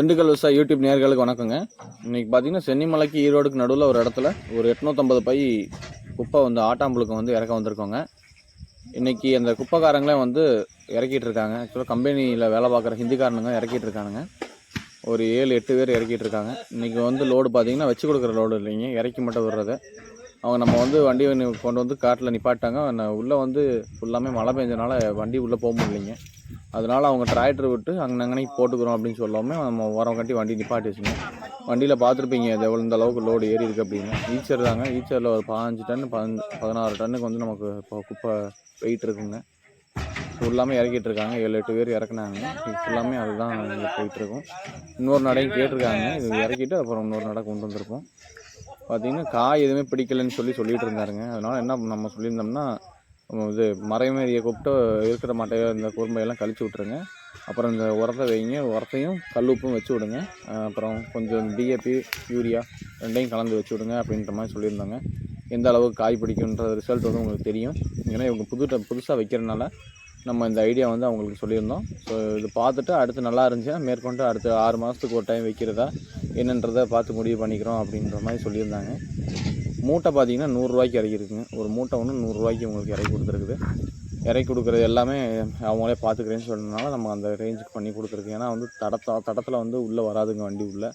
திண்டுக்கல் விவசாய யூடியூப் நேர்களுக்கு வணக்கங்க. இன்றைக்கி பார்த்தீங்கன்னா சென்னிமலைக்கு ஈரோடுக்கு நடுவில் ஒரு இடத்துல ஒரு எட்நூற்றம்பது பை குப்பை வந்து ஆட்டாம்புழுக்கம் வந்து இறக்க வந்திருக்கோங்க. இன்னைக்கு அந்த குப்பைக்காரங்களே வந்து இறக்கிட்டு இருக்காங்க. ஆக்சுவலாக கம்பெனியில் வேலை பார்க்குற ஹிந்திக்காரனுங்க இறக்கிட்டு இருக்கானுங்க. ஒரு ஏழு எட்டு பேர் இறக்கிட்டு இருக்காங்க. இன்றைக்கி வந்து லோடு பார்த்தீங்கன்னா வச்சு கொடுக்குற லோடு இல்லைங்க. இறக்கி மட்டும் விடுறது. அவங்க நம்ம வந்து வண்டி கொண்டு வந்து காட்டில் நிப்பாட்டாங்க உள்ளே வந்து ஃபுல்லாமே மழை பெஞ்சனால வண்டி உள்ளே போக முடியலைங்க. அதனால் அவங்க டிராக்டர் விட்டு அங்கே அங்கனைக்கு போட்டுக்கிறோம் அப்படின்னு சொல்லாமல் நம்ம உரம் கட்டி வண்டி நிப்பாட்டி வச்சுங்க வண்டியில் பார்த்துருப்பீங்க அது எவ்வளோ இந்த அளவுக்கு லோடு ஏறி இருக்குது அப்படின்னு. ஈச்சர் தாங்க. ஈச்சரில் ஒரு பதினஞ்சு டன் பதினஞ்சு பதினாறு டன்னுக்கு வந்து நமக்கு இப்போ குப்பை வெயிட் இருக்குங்க. ஃபுல்லாமே இறக்கிட்டு இருக்காங்க. ஏழு எட்டு பேர் இறக்குனாங்க. இது ஃபுல்லாமே அதுதான் இங்க இன்னொரு நடையும் கேட்டிருக்காங்க. இது இறக்கிட்டு அப்புறம் இன்னொரு நடை கொண்டு வந்திருப்போம் பார்த்தீங்கன்னா காய் எதுவுமே பிடிக்கலன்னு சொல்லி சொல்லிகிட்டு இருந்தாருங்க. அதனால் என்ன நம்ம சொல்லியிருந்தோம்னா இது மறைமேறியை கூப்பிட்டு இருக்கிற மட்டையை இந்த குறும்பையெல்லாம் கழிச்சு விட்ருங்க அப்புறம் இந்த உரத்தை வைங்க. உரத்தையும் கல்லுப்பும் வச்சு விடுங்க. அப்புறம் கொஞ்சம் டிஏபி யூரியா ரெண்டையும் கலந்து வச்சு விடுங்க அப்படின்ற மாதிரி சொல்லியிருந்தாங்க. எந்த அளவுக்கு காய் பிடிக்குன்ற ரிசல்ட் வந்து உங்களுக்கு தெரியும். ஏன்னா இவங்க புது புதுசாக வைக்கிறனால நம்ம இந்த ஐடியா வந்து அவங்களுக்கு சொல்லியிருந்தோம். ஸோ இது பார்த்துட்டு அடுத்து நல்லா இருந்துச்சுன்னா மேற்கொண்டு அடுத்து ஆறு மாதத்துக்கு ஒரு டைம் வைக்கிறதா என்னன்றதை பார்த்து முடிவு பண்ணிக்கிறோம் அப்படின்ற மாதிரி சொல்லியிருந்தாங்க. மூட்டை பார்த்தீங்கன்னா நூறுரூவாய்க்கு இறக்கிருக்குங்க ஒரு மூட்டை ஒன்று நூறுரூவாய்க்கு உங்களுக்கு இறக்கி கொடுத்துருக்குது. இறக்கி கொடுக்குறது எல்லாமே அவங்களே பார்த்துக்கிறேன்னு சொன்னதுனால நம்ம அந்த ரேஞ்சுக்கு பண்ணி கொடுத்துருக்கு ஏன்னா வந்து தடத்த தடத்தில் வந்து உள்ளே வராதுங்க வண்டி உள்ளே.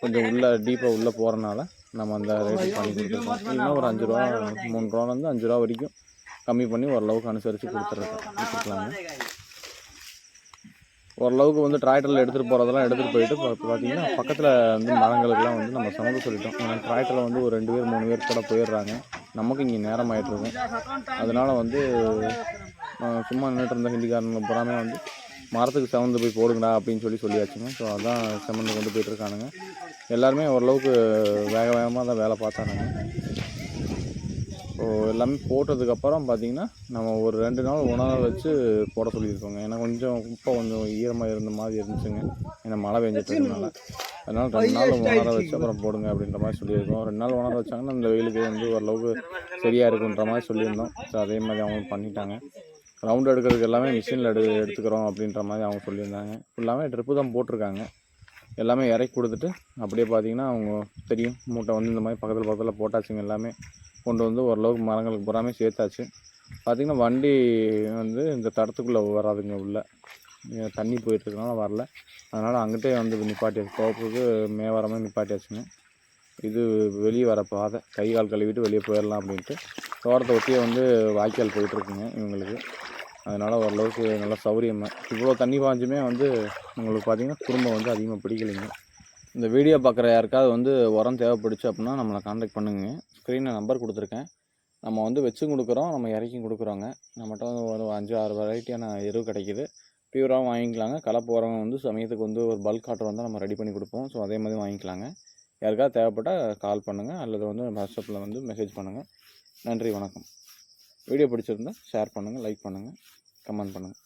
கொஞ்சம் உள்ளே டீப்பாக உள்ளே போகிறனால நம்ம அந்த ரேட்டுக்கு பண்ணி கொடுத்துருக்கோம். இன்னும் ஒரு அஞ்சு ரூபா மூணு ரூபாலேருந்து அஞ்சு ரூபா வரைக்கும் கம்மி பண்ணி ஓரளவுக்கு அனுசரித்து கொடுத்துருக்கோம். கொடுத்துருக்கலாங்க. ஓரளவுக்கு வந்து டிராக்டரில் எடுத்துகிட்டு போகிறதெல்லாம் எடுத்துகிட்டு போயிட்டு இப்போ பார்த்தீங்கன்னா பக்கத்தில் வந்து மரங்களுக்கெல்லாம் வந்து நம்ம சமந்து சொல்லிட்டோம். ஏன்னா டிராக்டரில் வந்து ஒரு ரெண்டு பேர் மூணு பேர் கூட போயிடுறாங்க. நமக்கு இங்கே நேரம் ஆகிட்ருக்கும் அதனால் அதனால வந்து சும்மா நின்றுட்டு இருந்த ஹிந்திக்காரங்க பூராமே வந்து மரத்துக்கு செவந்து போய் போடுங்கடா அப்படின்னு சொல்லி சொல்லியாச்சுங்க. ஸோ அதான் செமந்து கொண்டு போயிட்டுருக்கானுங்க எல்லாருமே ஓரளவுக்கு வேக வேகமாக தான் வேலை பார்த்தானுங்க. ஸோ எல்லாமே போட்டதுக்கப்புறம் பார்த்தீங்கன்னா நம்ம ஒரு ரெண்டு நாள் உணர வச்சு போட சொல்லியிருக்கோங்க. ஏன்னா கொஞ்சம் குப்பை கொஞ்சம் ஈரமாக இருந்த மாதிரி இருந்துச்சுங்க. ஏன்னா மழை பெஞ்சிட்டு இருந்தனால ரெண்டு நாள் உணர வச்சு அப்புறம் போடுங்க அப்படின்ற மாதிரி சொல்லியிருக்கோம். ரெண்டு நாள் உணர வச்சாங்கன்னா அந்த வெயிலுக்கு வந்து ஓரளவுக்கு சரியாக இருக்குன்ற மாதிரி சொல்லியிருந்தோம். ஸோ அதே மாதிரி அவங்க பண்ணிட்டாங்க. ரவுண்ட் எடுக்கிறதுக்கு எல்லாமே மிஷினில் எடு எடுத்துக்கிறோம் அப்படின்ற மாதிரி அவங்க சொல்லியிருந்தாங்க. ஃபுல்லாமே ட்ரிப்பு தான் போட்டிருக்காங்க. எல்லாமே இறக்கி கொடுத்துட்டு அப்படியே பார்த்தீங்கன்னா அவங்க தெரியும் மூட்டை வந்து இந்த மாதிரி பக்கத்தில் பக்கத்தில் போட்டாச்சுங்க எல்லாமே. கொண்டு வந்து ஓரளவுக்கு மரங்களுக்கு பூராமே சேர்த்தாச்சு. பார்த்திங்கன்னா வண்டி வந்து இந்த தடத்துக்குள்ளே வராதுங்க உள்ளே. தண்ணி போயிட்டுருக்கனால வரல. அதனால் அங்கிட்டே வந்து நிப்பாட்டியாச்சு. தோப்புக்கு மேவரமாக நிப்பாட்டியாச்சுங்க. இது வெளியே வர பாதை. கை கால் கழுவிட்டு வெளியே போயிடலாம் அப்படின்ட்டு. தோட்டத்தை ஒட்டியே வந்து வாய்க்கால் போயிட்டுருக்குங்க இவங்களுக்கு. அதனால் ஓரளவுக்கு நல்லா சௌரியமாக இவ்வளோ தண்ணி பாஞ்சுமே வந்து உங்களுக்கு பார்த்திங்கன்னா குடும்பம் வந்து அதிகமாக பிடிக்கலைங்க. இந்த வீடியோ பார்க்குற யாருக்காவது வந்து உரம் தேவைப்படுச்சு அப்படின்னா நம்மளை காண்டாக்ட் பண்ணுங்க. ஸ்க்ரீனில் நம்பர் கொடுத்துருக்கேன். நம்ம வந்து வச்சும் கொடுக்குறோம் நம்ம இறக்கியும் கொடுக்குறோங்க. நம்மகிட்ட வந்து ஒரு அஞ்சு ஆறு வெரைட்டியான எருவு கிடைக்கிது. பியூராகவும் வாங்கிக்கலாங்க. கலப்பு உரம் வந்து சமயத்துக்கு வந்து ஒரு பல்க் ஆர்டர் வந்து நம்ம ரெடி பண்ணி கொடுப்போம். ஸோ அதே மாதிரி வாங்கிக்கலாங்க. யாருக்காவது தேவைப்பட்டால் கால் பண்ணுங்கள் அல்லது வந்து வாட்ஸ்அப்பில் வந்து மெசேஜ் பண்ணுங்கள் நன்றி வணக்கம். வீடியோ பிடிச்சிருந்தா ஷேர் பண்ணுங்கள் லைக் பண்ணுங்கள் கமெண்ட் பண்ணுங்கள்